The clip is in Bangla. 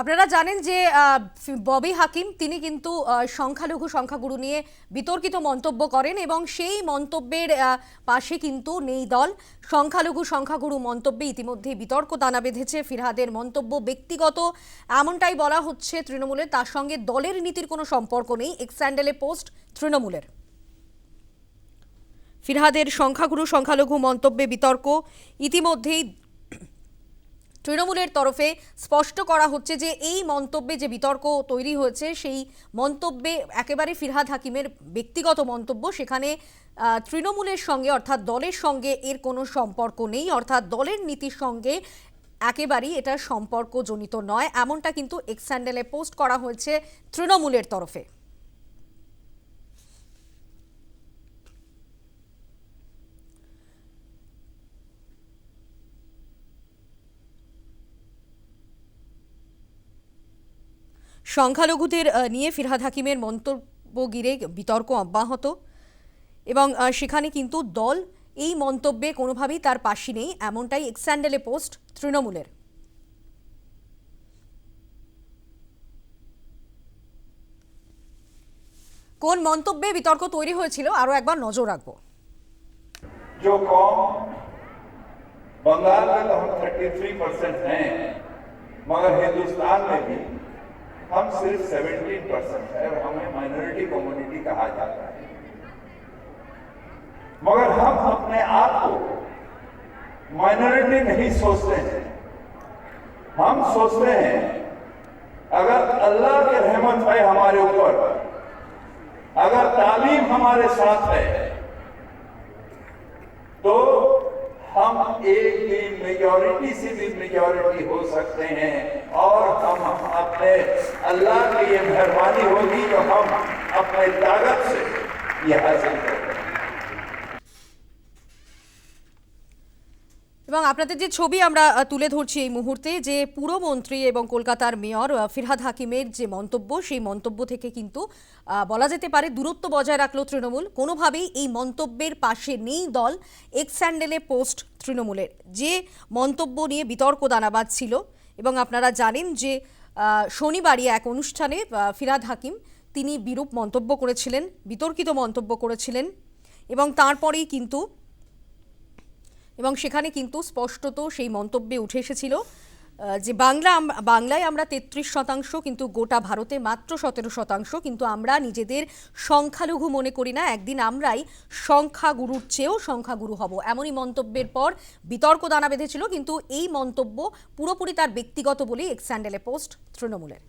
আপনারা জানেন যে ববি হাকিম তিনি কিন্তু সংখ্যালঘু সংখ্যাগুরু নিয়ে বিতর্কিত মন্তব্য করেন এবং সেই মন্তব্যের পাশে কিন্তু নেই দল। সংখ্যালঘু সংখ্যাগুরু মন্তব্যে ইতিমধ্যে বিতর্ক দানা বেঁধেছে ফিরহাদের মন্তব্য ব্যক্তিগত। এমনটাই বলা হচ্ছে তৃণমূলের, তার সঙ্গে দলের নীতির কোনো সম্পর্ক নেই। এক্স স্যান্ডেলে পোস্ট তৃণমূলের। ফিরহাদের সংখ্যাগুরু সংখ্যালঘু মন্তব্যে বিতর্ক, ইতিমধ্যেই তৃণমূলের তরফে স্পষ্ট করা হচ্ছে যে এই মন্তব্যে যে বিতর্ক তৈরি হয়েছে, সেই মন্তব্যে একেবারে ফিরহাদ হাকিমের ব্যক্তিগত মন্তব্য। সেখানে তৃণমূলের সঙ্গে অর্থাৎ দলের সঙ্গে এর কোনো সম্পর্ক নেই। অর্থাৎ দলের নীতির সঙ্গে একেবারেই এটা সম্পর্কজনিত নয়। এমনটা কিন্তু এক্স স্যান্ডেলে পোস্ট করা হয়েছে তৃণমূলের তরফে। সংখ্যালঘুদের আহ, নিয়ে ফিরহাদ হাকিমের মন্তব্য ঘিরে বিতর্ক অব্যাহত এবং আহ, সেখানে কিন্তু দল এই মন্তব্যে কোনোভাবেই তার পাশে নেই এমনটাই এক্স্যান্ডেলে পোস্ট তৃণমূলের কোন মন্তব্যে বিতর্ক তৈরি হয়েছিল আরও একবার নজর রাখবো जो कौम बंगाल में तो हम 33 परसेंट हैं मगर हिंदुस्तान में भी हम सिर्फ़ 17 परसेंट है और हमें माइनॉरिटी कम्युनिटी कहा जाता है। मगर हम अपने आप को माइनॉरिटी नहीं सोचते हैं। हम सोचते हैं, अगर अल्लाह की रहमत है हमारे ऊपर, अगर तालीम हमारे साथ है तो हम एक दिन मेजॉरिटी से भी मेजॉरिटी हो सकते हैं और हम अपने अल्लाह की ये मेहरबानी होगी जो हम अपने ताकत से ये हासिल करते हैं এবং আপনাদের যে ছবি আমরা আহ, তুলে ধরছি এই মুহূর্তে যে পুরমন্ত্রী এবং কলকাতার মেয়র আহ, ফিরহাদ হাকিমের যে মন্তব্য সেই মন্তব্য থেকে কিন্তু আহ, বলা যেতে পারে দূরত্ব বজায় রাখলো তৃণমূল কোনোভাবেই এই মন্তব্যের পাশে নেই দল এক্স স্যান্ডেলে পোস্ট তৃণমূলের যে মন্তব্য নিয়ে বিতর্ক দানা বাঁধছিল এবং আপনারা জানেন যে আহ, শনিবারই এক অনুষ্ঠানে ফিরাদ হাকিম তিনি বিরূপ মন্তব্য করেছিলেন, বিতর্কিত মন্তব্য করেছিলেন এবং তারপরেই কিন্তু এবং সেখানে কিন্তু স্পষ্টত সেই মন্তব্যে উঠে এসেছিল যে বাংলা বাংলায় আমরা তেত্রিশ শতাংশ কিন্তু গোটা ভারতে মাত্র সতেরো শতাংশ, কিন্তু আমরা নিজেদের সংখ্যালঘু মনে করি না, একদিন আমরাই সংখ্যাগুরুর চেয়েও সংখ্যাগুরু হব। এমনই মন্তব্যের পর বিতর্ক দানা বেঁধেছিল, কিন্তু এই মন্তব্য পুরোপুরি তার ব্যক্তিগত বলেই এক্স স্যান্ডেলে পোস্ট তৃণমূলের।